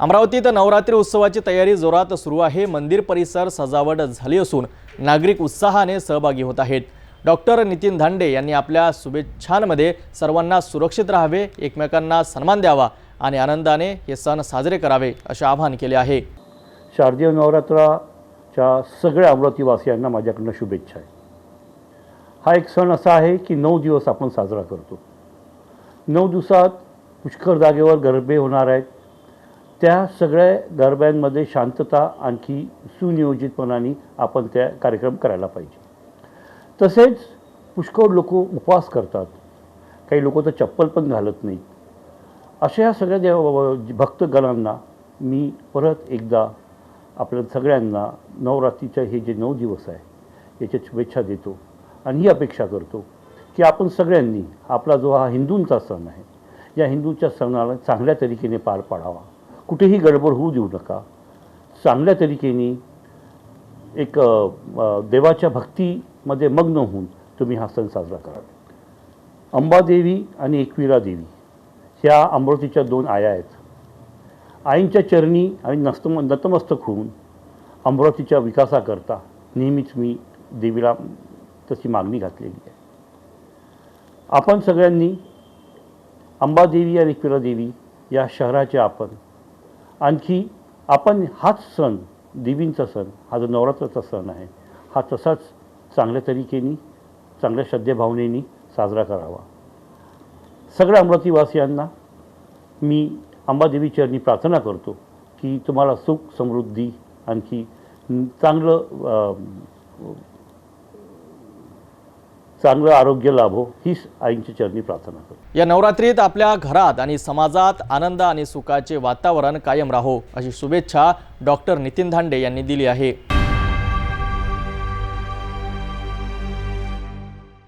अमरावतीत नवरात्री उत्सवाची तयारी जोरात सुरू आहे. मंदिर परिसर सजावट झाली असून नागरिक उत्साहाने सहभागी होत आहेत. डॉक्टर नितीन धांडे यांनी आपल्या शुभेच्छांमध्ये सर्वांना सुरक्षित राहावे एकमेकांना सन्मान द्यावा आणि आनंदाने हे सण साजरे करावे असे आवाहन केले आहे. शारदीय नवरात्राच्या सगळ्या अमरावतीवासियांना माझ्याकडनं शुभेच्छा आहे हा एक सण असा आहे की नऊ दिवस आपण साजरा करतो. नऊ दिवसात पुष्कर जागेवर गरबे होणार आहेत. त्या सगळ्या गरब्यांमध्ये शांतता आणखी सुनियोजितपणाने आपण त्या कार्यक्रम करायला पाहिजे. तसेच पुष्कळ लोक उपवास करतात. काही लोक तर चप्पल पण घालत नाहीत. अशा या सगळ्या देव भक्तगणांना मी परत एकदा आपल्या सगळ्यांना नवरात्रीचे हे जे नऊ दिवस आहे याच्या शुभेच्छा देतो आणि ही अपेक्षा करतो की आपण सगळ्यांनी आपला जो हा हिंदूंचा सण आहे या हिंदूच्या सणाला चांगल्या तरीकेने पार पाडावा. कुठेही गडबड होऊ देऊ नका. चांगल्या तरीकेने एक देवाच्या भक्तीमध्ये मग्न होऊन तुम्ही हा सण साजरा करा अंबादेवी आणि एकविरा देवी ह्या अमरावतीच्या दोन आया आहेत. आईंच्या चरणी आणि नस्तम नतमस्तक होऊन अमरावतीच्या विकासाकरता नेहमीच मी देवीला तशी मागणी घातलेली आहे. आपण सगळ्यांनी अंबादेवी आणि एकविरा देवी या शहराचे आपण आणखी आपण हाच सण देवींचा सण हा जो नवरात्राचा सण आहे हा तसाच चांगल्या तरीकेने चांगल्या श्रद्धेभावनेनी साजरा करावा. सगळ्या अमरावतीवासियांना मी अंबादेवी चरणी प्रार्थना करतो की तुम्हाला सुख समृद्धी आणखी चांगलं चांगलं आरोग्य लाभो ही आईंच्या चरणी प्रार्थना करतो. या नवरात्रीत आपल्या घरात आणि समाजात आनंद आणि सुखाचे वातावरण कायम राहो अशी शुभेच्छा डॉक्टर नितीन धांडे यांनी दिली आहे.